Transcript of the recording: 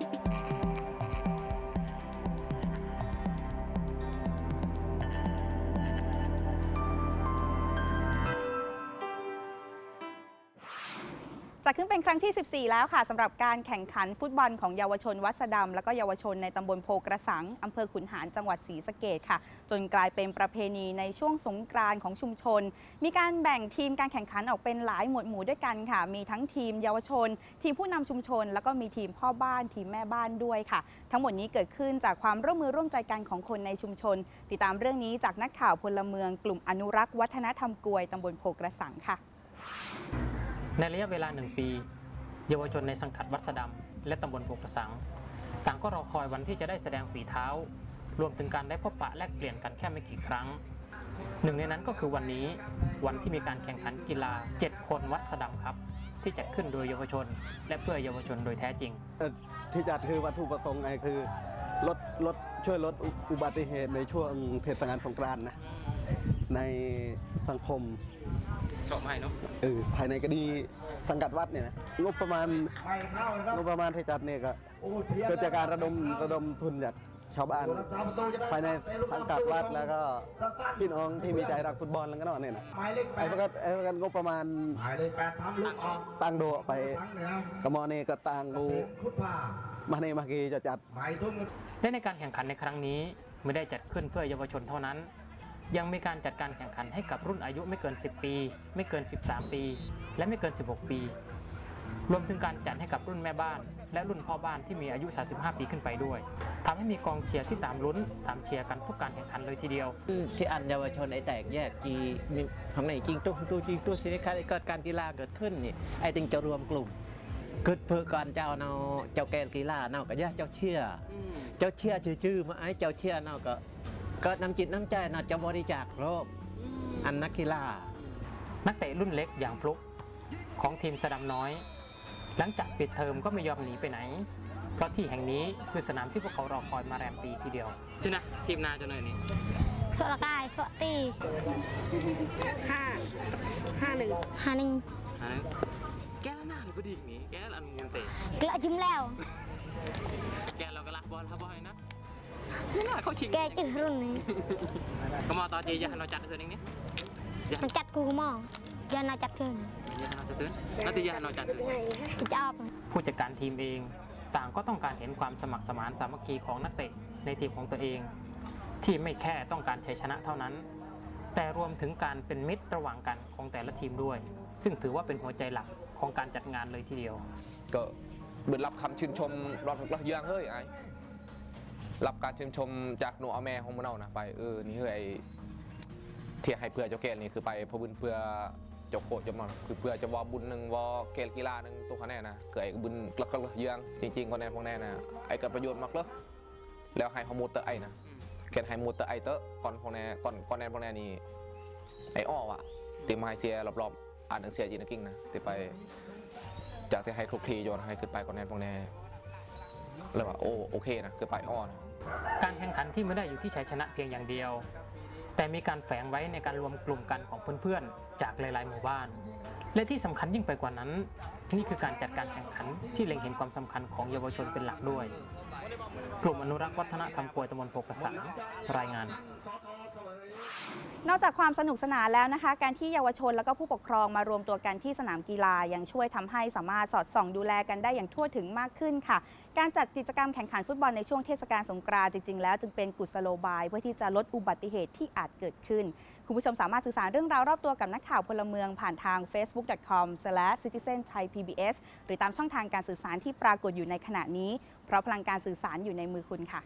thank you จัดขึ้นเป็นครั้งที่ 14 แล้วค่ะสำหรับการแข่งขันฟุตบอลของเยาวชนวัดสะดำและก็เยาวชนในตำบลโพกระสังอำเภอขุนหารจังหวัดศรีสะเกดค่ะ จนกลายเป็นประเพณีในช่วงสงกรานต์ของชุมชน มีการแบ่งทีมการแข่งขันออกเป็นหลายหมวดหมู่ด้วยกันค่ะ มีทั้งทีมเยาวชน ทีมผู้นำชุมชน แล้วก็มีทีมพ่อบ้านทีมแม่บ้านด้วยค่ะ ทั้งหมดนี้เกิดขึ้นจากความร่วมมือร่วมใจกันของคนในชุมชน ติดตามเรื่องนี้จากนักข่าวพลเมือง กลุ่มอนุรักษ์วัฒนธรรมกวยตำบลโพกระสังค่ะ ในระยะเวลาหนึ่งปี เยาวชนในสังกัดวัดสะดำและตำบลโพกระสัง ต่างก็รอคอยวันที่จะได้แสดงฝีเท้า รวมถึงการได้พบปะแลกเปลี่ยนกันแค่ไม่กี่ครั้ง หนึ่งในนั้นก็คือวันนี้วันที่มีการแข่งขันกีฬา 7 คนวัดสะดำครับ ที่จัดขึ้นโดยเยาวชน และเพื่อเยาวชนโดยแท้จริง ที่จัดคือวัตถุประสงค์ไงคือลดลดช่วยลดออุบัติเหตุในช่วงเทศกาลสงกรานต์นะ ในสังคมชอบให้เนาะเออภายในคดีสังกัดวัดเนี่ยนะงบประมาณงบประมาณที่จัดเนี่ยก็เกิดจากการระดมระดมทุนจากชาวบ้าน ภายในสังกัดวัดแล้วก็พี่น้องที่มีใจรักฟุตบอลแล้วก็นอกเนี่ยนะหมายเลขแปไอ้ดพวกกันไอ้พวกกันงบประมาณหมายเลขแปดทำลูกออกตั้งโดไปครั้งหนึ่งนะกระมอนี่ก็ตั้งดูเสียงพุทธามาในมากีจะจัด หมายทุ่ม และในการแข่งขันในครั้งนี้ไม่ได้จัดขึ้นเพื่อเยาวชนเท่านั้น ยังมีการจัดการแข่งขันให้กับรุ่นอายุไม่เกิน 10 ปี ไม่เกิน 13 ปี และไม่เกิน 16 ปี รวมถึงการจัดให้กับรุ่นแม่บ้าน และรุ่นพ่อบ้านที่มีอายุ 35 ปีขึ้นไปด้วยทำให้มีกองเชียร์ที่ตามลุ้นตามเชียร์กันทุกการแข่งขันเลยทีเดียวที่อันเยาวชนไอ้แตกแยกจีมีของไหนจริงตู้ตู้จริงตู้สินค้าไอ้เกิดการกีฬาเกิดขึ้นนี่ไอ้ติงจะรวมกลุ่มเกิดเพื่อก่อนเจ้าเนาเจ้าแกนกีฬาเนาก็ย่าเจ้าเชื่ออเจ้าเชื่อชื่อมาไอ้เจ้าเชื่อเนาก็ กิดน้ำจิตน้ำใจเนาจะบริจาคโรคอันนักกีฬา นักเตะรุ่นเล็กอย่างฟลุกของทีมสะดำน้อย หลังจากปิดเทอมก็ไม่ยอมหนีไปไหน เพราะที่แห่งนี้คือสนามที่พวกเขารอคอยมาแรมปีทีเดียวจุนะทีมนาจะหน่อยนี่เพื่อละกายเพื่อตีห้าห้าหนึ่งหาหนึ่งแกละหน้าเลยก็ดีอย่างนี้แกละอันมูลเตะกระจิ้มแล้ว แกเราก็รักบอลรักบอลนะ นี่น่าเขาชิงแกจืดรุ่นนี้ ก็มาต่อจีอย่าให้เราจัดเธอเองนี่อย่ามันจัดกูมองอย่านาจัดเกินอย่าให้เราจัดเธอแล้วที่อย่าให้เราจัดเธอกูจะออกผู้จัดการทีมเอง ต่างก็ต้องการเห็นความสมัครสมานสามัคคีของนักเตะในทีมของตัวเอง ที่ไม่แค่ต้องการชัยชนะเท่านั้น แต่รวมถึงการเป็นมิตรระหว่างกันของแต่ละทีมด้วย ซึ่งถือว่าเป็นหัวใจหลักของการจัดงานเลยทีเดียว ก็เบิดรับคำชื่นชมรอดรอดเยืองเฮ้ยไอ้ รับการชื่นชมจากหนูเอาแม่ของมันเอานะไปเออนี่เฮ้ยไอเทียให้เพื่อเจ้าแก่นี่คือไปพราะบุญเพื่อเจ้าโคตรเจ้ามันคือเพื่อจะวอบุญหนึ่งวอเกลกีฬาหนึ่งตัวคะแนนนะเกิดไอ้บุญกลักกลักเยืองจริงๆคนแนนพวกแน่นะไอ้เกิดประโยชน์มากเลยแล้วให้ฮอมูเตอร์ไอ้นะเกณฑ์ให้มูเตอร์ไอเตอร์ก่อนพวกแน่ก่อนก่อนแนนพวกแน่นี่ไอ้อ้อว่ะตีมาให้เสียรอบๆอ่านหนังเสียจีนกิ้งนะตีไปจากที่ให้คลุกคลีโยนให้ขึ้นไปก่อนแน่พวกแน่ เลยว่าโอ้โอเคนะคือไปอ้อนการแข่งขันที่ไม่ได้อยู่ที่ชัยชนะเพียงอย่างเดียว แต่มีการแฝงไว้ในการรวมกลุ่มกันของเพื่อนๆ จากหลายๆหมู่บ้าน และที่สำคัญยิ่งไปกว่านั้น นี่คือการจัดการแข่งขันที่เล็งเห็นความสำคัญของเยาวชนเป็นหลักด้วย กลุ่มอนุรักษ์วัฒนธรรมกวยตำบลโพกระสังรายงาน นอกจากความสนุกสนานแล้วนะคะ การที่เยาวชนแล้วก็ผู้ปกครองมารวมตัวกันที่สนามกีฬายังช่วยทำให้สามารถสอดส่องดูแลกันได้อย่างทั่วถึงมากขึ้นค่ะ การจัดกิจกรรมแข่งขันฟุตบอลในช่วงเทศกาลสงกรานต์จริงๆแล้วจึงเป็นกุศโลบายเพื่อที่จะลดอุบัติเหตุที่อาจเกิดขึ้น คุณผู้ชมสามารถสื่อสารเรื่องราวรอบตัวกับนักข่าวพลเมืองผ่านทาง facebook.com/citizenthaipbs หรือตามช่องทางการสื่อสารที่ปรากฏอยู่ในขณะนี้ เพราะพลังการสื่อสารอยู่ในมือคุณค่ะ